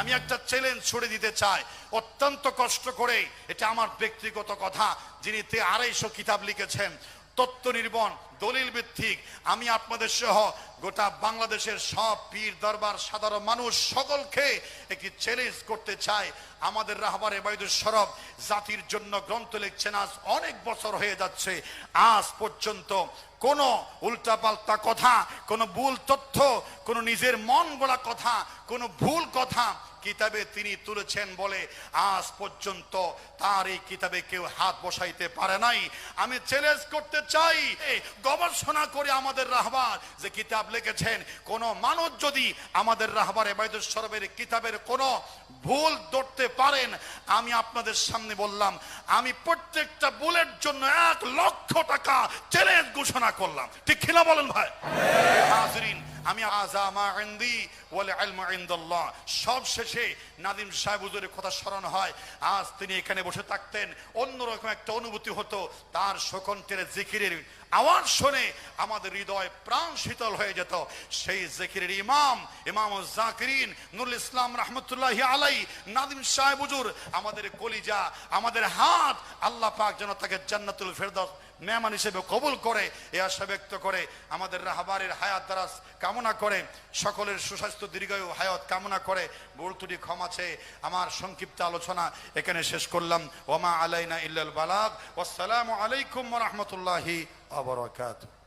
আমি একটা চ্যালেঞ্জ ছুড়ে দিতে চাই। অত্যন্ত কষ্ট করে, এটা আমার ব্যক্তিগত কথা, যিনি তে আড়াইশো কিতাব লিখেছেন। তত্ত্ব নির্বণ দলিল ভিত্তিক, আমি আপনাদের সহ গোটা বাংলাদেশের সব পীর দরবার সাধারণ মানুষ সকলকে একটি চ্যালেঞ্জ করতে চাই। আমাদের রাহবার এবাইদুর সরব জাতির জন্য গ্রন্থ লিখছেন, আজ অনেক বছর হয়ে যাচ্ছে। আজ পর্যন্ত কোনো উল্টাপাল্টা কথা, কোনো ভুল তথ্য, কোনো নিজের মন গড়া কথা, কোনো ভুল কথা কিতাবে তিনি তুলেছেন বলে আজ পর্যন্ত তার এই কিতাবে কেউ হাত বসাইতে পারে নাই। আমি চ্যালেঞ্জ করতে চাই গবেষণা করে আমাদের রাহবার যে কিতাব লিখেছেন, কোন মানুষ যদি আমাদের রাহবার এবায়দুল সরবের কিতাবের কোনো ভুল ধরতে পারেন, আমি আপনাদের সামনে বললাম, আমি প্রত্যেকটা ভুলের জন্য এক লক্ষ টাকা চ্যালেঞ্জ ঘোষণা করলাম। ঠিক কিনা বলেন ভাই? হাজরিন আমি আজামা ইলমু ইনদাল্লাহ। সব শেষে নাদিম সাহেব হুজুরের কথা স্মরণ হয়। আজ তিনি এখানে বসে থাকতেন। অন্যরকম একটা অনুভূতি হতো। তার সকন্তের জিকিরের আওয়াজ শুনে আমাদের হৃদয় প্রাণ শীতল হয়ে যেত। সেই জিকিরের ইমাম ইমাম জাকিরিন নুরুল ইসলাম রহমতুল্লাহ আলাই নাদিম সাহেব হুজুর, আমাদের কলিজা, আমাদের হাত, আল্লাহ পাক যেন তাকে জান্নাতুল ফেরদৌস মেহমান হিসেবে কবুল করে এ আশা ব্যক্ত করে, আমাদের রাহাবারের হায়াত দ্বারাস কামনা করে, সকলের সুস্বাস্থ্য দীর্ঘায়ু হায়াত কামনা করে বর্তুটি ক্ষমা চেয়ে আমার সংক্ষিপ্ত আলোচনা এখানে শেষ করলাম। ওমা আলাইনা ইল্লাল বালাগ। আসসালামু আলাইকুম রহমতুল্লাহি আবরকাত